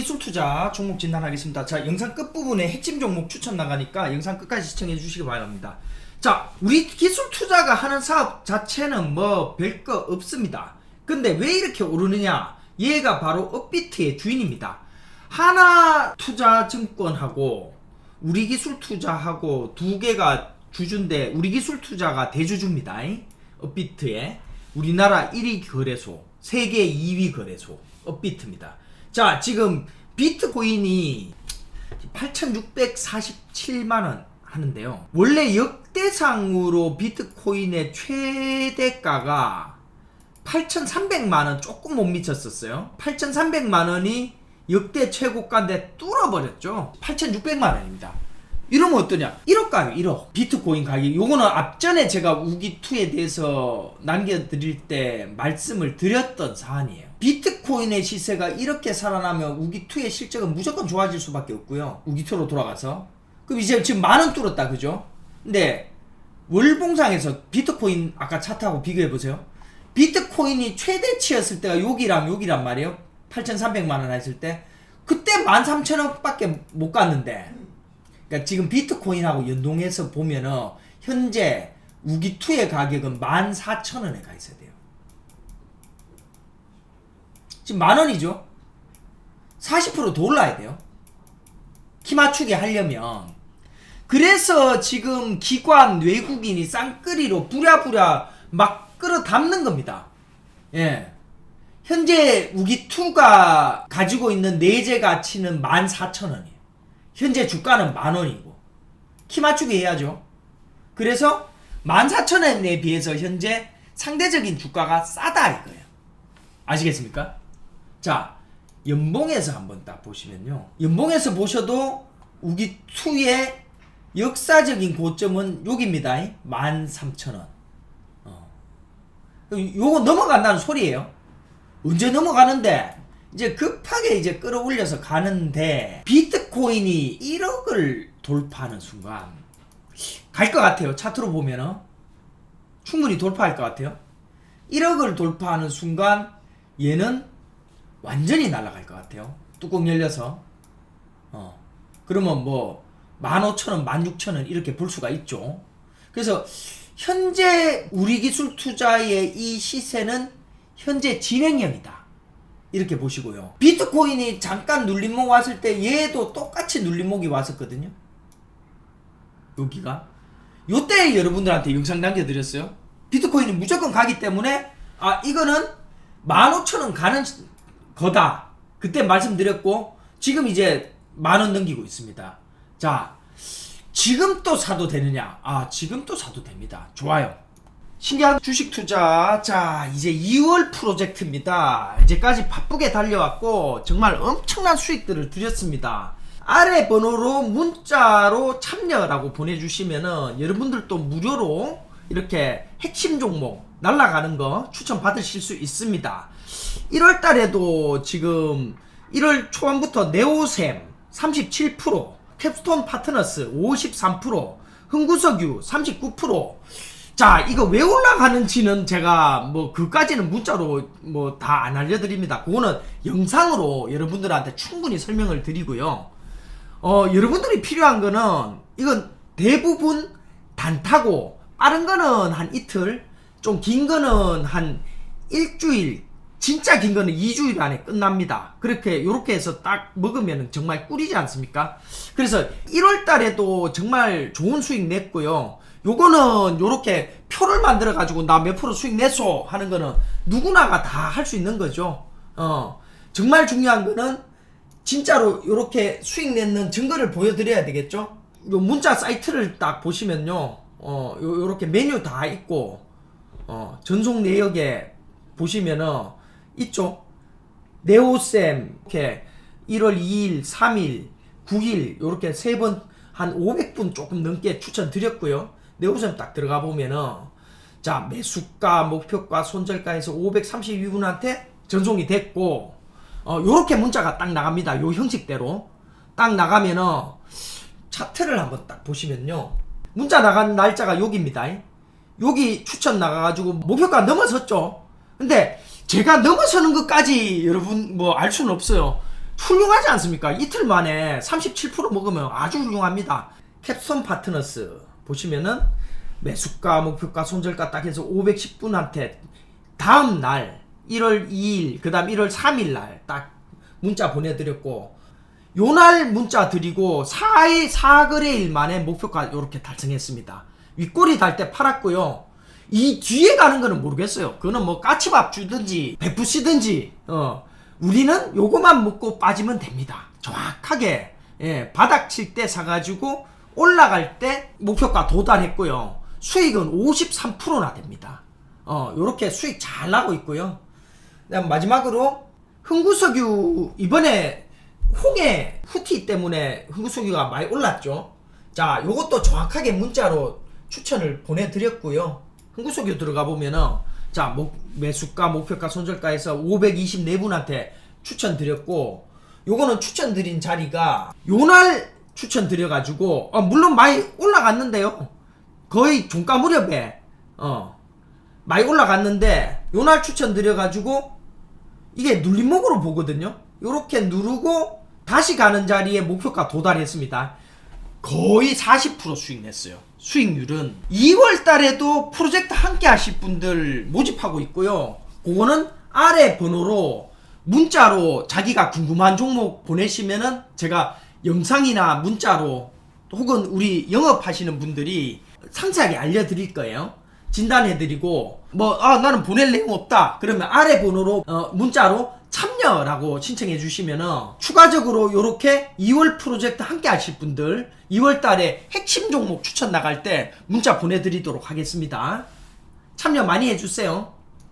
기술 투자 종목 진단하겠습니다. 자, 영상 끝부분에 핵심 종목 추천 나가니까 영상 끝까지 시청해 주시기 바랍니다. 자, 우리 기술 투자가 하는 사업 자체는 뭐 별 거 없습니다. 근데 왜 이렇게 오르느냐? 얘가 바로 업비트의 주인입니다. 하나 투자 증권하고 우리 기술 투자하고 두 개가 주주인데 우리 기술 투자가 대주주입니다. 업비트의 우리나라 1위 거래소, 세계 2위 거래소 업비트입니다. 자, 지금 비트코인이 8,647만 원 하는데요. 원래 역대상으로 비트코인의 최대가가 8,300만 원 조금 못 미쳤었어요. 8,300만 원이 역대 최고가인데 뚫어버렸죠. 8,600만 원입니다. 이러면 어떠냐? 1억 가요, 1억. 비트코인 가격. 요거는 앞전에 제가 우기2에 대해서 남겨드릴 때 말씀을 드렸던 사안이에요. 비트코인의 시세가 이렇게 살아나면 우기2의 실적은 무조건 좋아질 수밖에 없고요. 우기2로 돌아가서. 그럼 이제 지금 만 원 뚫었다, 그죠? 근데 월봉상에서 비트코인 아까 차트하고 비교해보세요. 비트코인이 최대치였을 때가 여기랑 여기란 말이에요. 8,300만 원 했을 때. 그때 13,000원 밖에 못 갔는데. 그러니까 지금 비트코인하고 연동해서 보면은 현재 우기2의 가격은 14,000원에 가 있어야 돼요. 지금 만 원이죠? 40%더 올라야 돼요. 키 맞추게 하려면. 그래서 지금 기관 외국인이 쌍끌이로 부랴부랴 막 끌어 담는 겁니다. 예. 현재 우기2가 가지고 있는 내재 가치는 14,000원이에요. 현재 주가는 만 원이고 키 맞추기 해야죠. 그래서 14,000원에 비해서 현재 상대적인 주가가 싸다 이거예요. 아시겠습니까? 자, 연봉에서 한번 딱 보시면요. 연봉에서 보셔도 우기 2의 역사적인 고점은 여기입니다. 13,000원. 어. 요거 넘어간다는 소리예요. 언제 넘어가는데 이제 급하게 이제 끌어올려서 가는데 비트코인이 1억을 돌파하는 순간 갈 것 같아요. 차트로 보면은 충분히 돌파할 것 같아요. 1억을 돌파하는 순간 얘는 완전히 날아갈 것 같아요. 뚜껑 열려서 어 그러면 뭐 15,000원, 16,000원 이렇게 볼 수가 있죠. 그래서 현재 우리 기술 투자의 이 시세는 현재 진행형이다. 이렇게 보시고요. 비트코인이 잠깐 눌림목 왔을 때 얘도 똑같이 눌림목이 왔었거든요. 여기가. 요때 여러분들한테 영상 남겨드렸어요. 비트코인이 무조건 가기 때문에 아 이거는 15,000원 가는 거다. 그때 말씀드렸고 지금 이제 만 원 넘기고 있습니다. 자 지금 또 사도 되느냐? 아 지금 또 사도 됩니다. 좋아요. 신기한 주식 투자. 자, 이제 2월 프로젝트입니다. 이제까지 바쁘게 달려왔고, 정말 엄청난 수익들을 드렸습니다. 아래 번호로 문자로 참여라고 보내주시면은 여러분들도 무료로 이렇게 핵심 종목 날라가는 거 추천 받으실 수 있습니다. 1월 달에도 지금 1월 초반부터 네오셈 37%, 캡스톤 파트너스 53%, 흥구석유 39%, 자, 이거 왜 올라가는지는 제가 뭐 그까지는 문자로 뭐 다 안 알려드립니다. 그거는 영상으로 여러분들한테 충분히 설명을 드리고요. 어, 여러분들이 필요한 거는 이건 대부분 단타고 빠른 거는 한 이틀, 좀 긴 거는 한 일주일, 진짜 긴 거는 2주일 안에 끝납니다. 그렇게 요렇게 해서 딱 먹으면 정말 꿀이지 않습니까? 그래서 1월 달에도 정말 좋은 수익 냈고요. 요거는 요렇게 표를 만들어 가지고 나 몇 프로 수익 냈소 하는 거는 누구나가 다 할 수 있는 거죠. 어. 정말 중요한 거는 진짜로 요렇게 수익 내는 증거를 보여 드려야 되겠죠. 요 문자 사이트를 딱 보시면요. 어, 요, 요렇게 메뉴 다 있고, 어, 전송 내역에 보시면은, 있죠? 네오쌤, 이렇게 1월 2일, 3일, 9일, 요렇게 세 번, 한 500분 조금 넘게 추천드렸고요. 네오쌤 딱 들어가 보면은, 자, 매수가, 목표가, 손절가에서 532분한테 전송이 됐고, 어, 요렇게 문자가 딱 나갑니다. 요 형식대로. 딱 나가면은, 차트를 한번 딱 보시면요. 문자 나간 날짜가 여기입니다. 여기 추천 나가가지고 목표가 넘어섰죠. 근데 제가 넘어서는 것까지 여러분 뭐 알 수는 없어요. 훌륭하지 않습니까? 이틀 만에 37% 먹으면 아주 훌륭합니다. 캡손 파트너스 보시면은 매수가, 목표가, 손절가 딱 해서 510분한테 다음 날 1월 2일, 그 다음 1월 3일 날 딱 문자 보내드렸고 요 날 문자 드리고 4일 4거래일 만에 목표가 이렇게 달성했습니다. 윗꼬리 달 때 팔았고요. 이 뒤에 가는 거는 모르겠어요. 그거는 뭐 까치밥 주든지 베푸시든지 어 우리는 요거만 먹고 빠지면 됩니다. 정확하게 예, 바닥 칠 때 사가지고 올라갈 때 목표가 도달했고요. 수익은 53%나 됩니다. 어 요렇게 수익 잘 나고 있고요. 그다음 마지막으로 흥구석유 이번에 홍해 후티 때문에 흥구석유가 많이 올랐죠. 자, 요것도 정확하게 문자로 추천을 보내드렸고요. 흥구석유 들어가 보면은 자, 목, 매수가, 목표가, 손절가에서 524분한테 추천드렸고 요거는 추천드린 자리가 요날 추천드려가지고 어, 물론 많이 올라갔는데요. 거의 종가 무렵에 어 많이 올라갔는데 요날 추천드려가지고 이게 눌림목으로 보거든요. 요렇게 누르고 다시 가는 자리에 목표가 도달했습니다. 거의 40% 수익 냈어요. 수익률은 2월 달에도 프로젝트 함께 하실 분들 모집하고 있고요. 그거는 아래 번호로 문자로 자기가 궁금한 종목 보내시면은 제가 영상이나 문자로 혹은 우리 영업하시는 분들이 상세하게 알려드릴 거예요. 진단해드리고 뭐 아 나는 보낼 내용 없다 그러면 아래 번호로 어, 문자로 참여 라고 신청해 주시면은 추가적으로 요렇게 2월 프로젝트 함께 하실 분들 2월 달에 핵심 종목 추천 나갈 때 문자 보내드리도록 하겠습니다. 참여 많이 해주세요